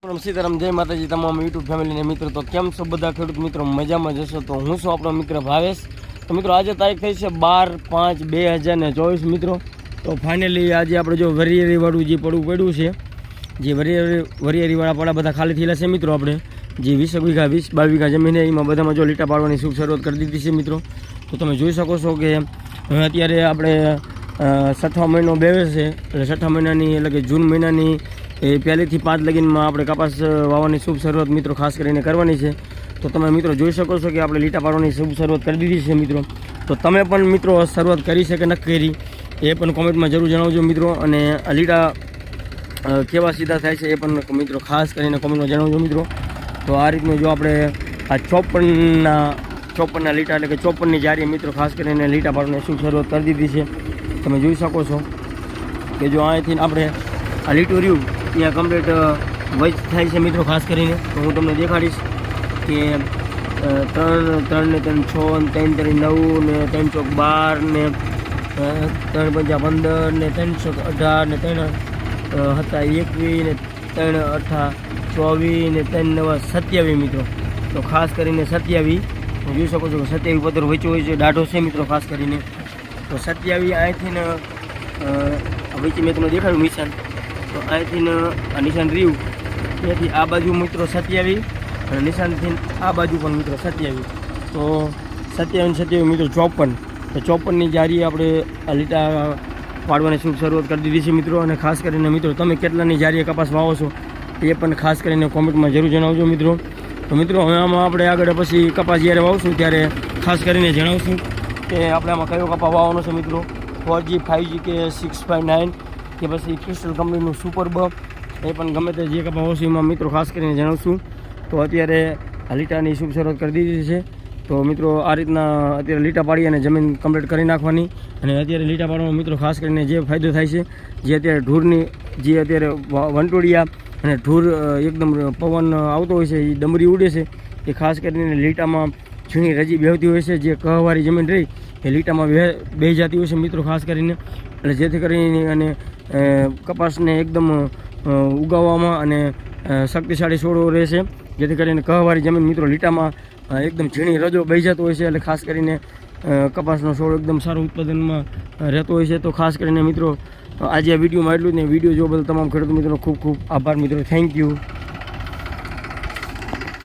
સીતારામ, જય માતાજી, તમામ યુટ્યુબ ફેમિલીને મિત્રો. તો કેમ છો બધા ખેડૂત મિત્રો? મજામાં જશો તો હું છું આપણો મિત્ર ભાવેશ. તો મિત્રો, આજે તારીખ થઈ છે બાર પાંચ બે હજાર ને ચોવીસ, મિત્રો. તો ફાઇનલી આજે આપણે જો વરિયરીવાળું જે પડવું પડ્યું છે, જે વરિયરી, વરિયરીવાળા પડા બધા ખાલી થયેલા છે મિત્રો આપણે, જે વીસ વીઘા, વીસ બાર વીઘા જમીન એમાં બધામાં જો લીટા પાડવાની શુભ શરૂઆત કરી દીધી છે મિત્રો. તો તમે જોઈ શકો છો કે અત્યારે આપણે છઠ્ઠા મહિનો બેવે છે. એટલે છઠ્ઠા મહિનાની, એટલે કે જૂન મહિનાની એ પહેલીથી પાંચ લગીનમાં આપણે કપાસ વાવવાની શુભ શરૂઆત મિત્રો ખાસ કરીને કરવાની છે. તો તમે મિત્રો જોઈ શકો છો કે આપણે લીટા પાડવાની શુભ શરૂઆત કરી દીધી છે મિત્રો. તો તમે પણ મિત્રો શરૂઆત કરી છે કે નથી કરી, એ પણ કોમેન્ટમાં જરૂર જણાવજો મિત્રો. અને લીટા કેવા સીધા થાય છે એ પણ મિત્રો ખાસ કરીને કોમેન્ટમાં જણાવજો મિત્રો. તો આ રીતનું જો આપણે આ ચોપનના ચોપનના લીટા એટલે કે ચોપનની જારી મિત્રો ખાસ કરીને લીટા પાડવાની શુભ શરૂઆત કરી દીધી છે. તમે જોઈ શકો છો કે જો અહીંથી આપણે આ લીટું રહ્યું ત્યાં કમ્પ્લીટ વચ થાય છે મિત્રો, ખાસ કરીને. તો હું તમને દેખાડીશ કે ત્રણ ત્રણ ને ત્રણ છ ને ત્રણ ત્રણ નવ, ને ત્રણ ચોક બાર, ને ત્રણ પંચા પંદર, ને ત્રણ ચોક અઢાર, ને ત્રણ હતા એકવીસ, ને ત્રણ અઠા ચોવીસ, ને ત્રણ નવા સત્યાવીસ મિત્રો. તો ખાસ કરીને સત્યાવીસ હું જોઈ શકો છો કે સત્યાવીસ પત્ર વચ્ચે હોય છે દાઢો છે મિત્રો, ખાસ કરીને. તો સત્યાવીસ અહીંથી ને વેચી મેં તમને દેખાડ્યું નિશાન તો અહીંથી નિશાન રહ્યું. ત્યાંથી આ બાજુ મિત્રો સત્યાવી અને નિશાનથી આ બાજુ પણ મિત્રો સત્યાવી તો સત્યાવીન સત્યાવી મિત્રો ચોપન. તો ચોપનની જારી આપણે લીટા પાડવાની શુભ શરૂઆત કરી દીધી છે મિત્રો. અને ખાસ કરીને મિત્રો, તમે કેટલાની જારીએ કપાસ વાવો છો એ પણ ખાસ કરીને કોમેન્ટમાં જરૂર જણાવજો મિત્રો. તો મિત્રો, હવે આમાં આપણે આગળ પછી કપાસ જ્યારે વાવશું ત્યારે ખાસ કરીને જણાવશું કે આપણે આમાં કયો કપાસ વાવવાનો છે મિત્રો? ફોર જી ફાઇવ જી કે સિક્સ ફાઇવ નાઇન કે પછી ક્રિસ્ટલ કંપનીનું સુપર બ એ પણ ગમે તે જે કપા એમાં મિત્રો ખાસ કરીને જણાવશું. તો અત્યારે લીટાની શુભ શરૂઆત કરી દીધી છે. તો મિત્રો આ રીતના અત્યારે લીટા પાડી અને જમીન કમ્પ્લીટ કરી નાખવાની. અને અત્યારે લીટા પાડવામાં મિત્રો ખાસ કરીને જે ફાયદો થાય છે, જે અત્યારે ઢૂરની, જે અત્યારે વંટોળિયા અને ઢૂર એકદમ પવન આવતો હોય છે એ ડમરી ઉડે છે. એ ખાસ કરીને લીટામાં ઝીણી રજી બેહતી હોય છે, જે કહવારી જમીન રહી એ લીટામાં બે જતી હોય છે મિત્રો, ખાસ કરીને. એટલે જેથી કરીને અને કપાસને એકદમ ઉગાવવામાં અને શક્તિશાળી છોડો રહેશે. જેથી કરીને કહવારી જમીન મિત્રો, લીટામાં એકદમ ઝીણી રજો બહી જતો હોય છે. એટલે ખાસ કરીને કપાસનો છોડ એકદમ સારું ઉત્પાદનમાં રહેતો હોય છે. તો ખાસ કરીને મિત્રો, આજે આ વિડીયોમાં એટલું જ ને. વીડિયો જોવા બદલ તમામ ખેડૂત મિત્રો ખૂબ ખૂબ આભાર. મિત્રો થેન્ક યુ